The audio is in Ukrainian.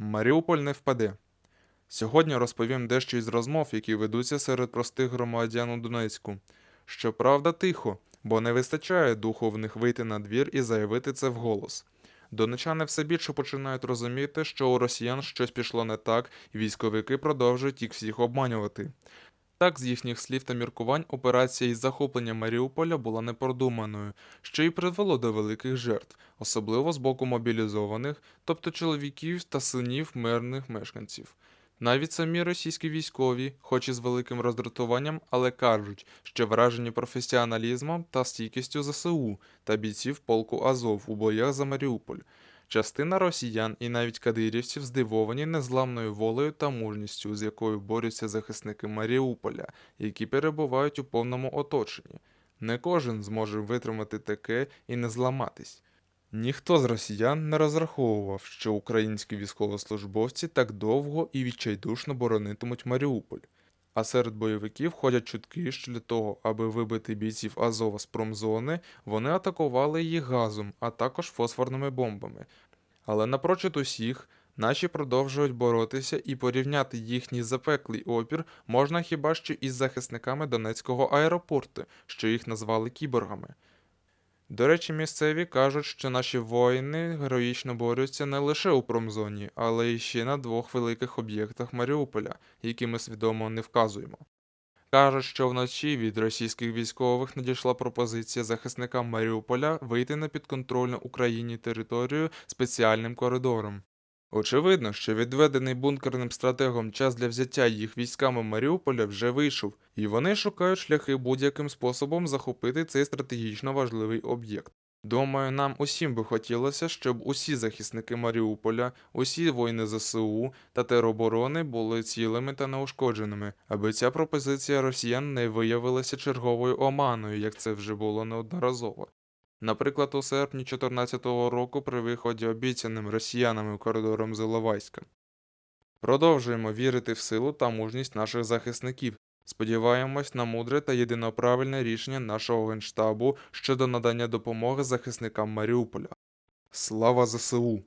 Маріуполь не впаде. Сьогодні розповім дещо із розмов, які ведуться серед простих громадян у Донецьку. Щоправда, тихо, бо не вистачає духу в них вийти на двір і заявити це вголос. Донечани все більше починають розуміти, що у росіян щось пішло не так, і військовики продовжують їх всіх обманювати. Так, з їхніх слів та міркувань, операція із захоплення Маріуполя була непродуманою, що й призвело до великих жертв, особливо з боку мобілізованих, тобто чоловіків та синів мирних мешканців. Навіть самі російські військові, хоч і з великим роздратуванням, але кажуть, що вражені професіоналізмом та стійкістю ЗСУ та бійців полку Азов у боях за Маріуполь. Частина росіян і навіть кадирівців здивовані незламною волею та мужністю, з якою борються захисники Маріуполя, які перебувають у повному оточенні. Не кожен зможе витримати таке і не зламатись. Ніхто з росіян не розраховував, що українські військовослужбовці так довго і відчайдушно боронитимуть Маріуполь. А серед бойовиків ходять чутки, що для того, аби вибити бійців Азова з промзони, вони атакували їх газом, а також фосфорними бомбами. Але напрочуд усіх, наші продовжують боротися і порівняти їхній запеклий опір можна хіба що із захисниками Донецького аеропорту, що їх назвали кіборгами. До речі, місцеві кажуть, що наші воїни героїчно борються не лише у промзоні, але й ще на двох великих об'єктах Маріуполя, які ми свідомо не вказуємо. Кажуть, що вночі від російських військових надійшла пропозиція захисникам Маріуполя вийти на підконтрольну Україні територію спеціальним коридором. Очевидно, що відведений бункерним стратегом час для взяття їх військами Маріуполя вже вийшов, і вони шукають шляхи будь-яким способом захопити цей стратегічно важливий об'єкт. Думаю, нам усім би хотілося, щоб усі захисники Маріуполя, усі воїни ЗСУ та тероборони були цілими та неушкодженими, аби ця пропозиція росіян не виявилася черговою оманою, як це вже було неодноразово. Наприклад, у серпні 2014 року при виході обіцяним росіянами коридором з Продовжуємо вірити в силу та мужність наших захисників. Сподіваємось на мудре та єдиноправильне рішення нашого генштабу щодо надання допомоги захисникам Маріуполя. Слава ЗСУ!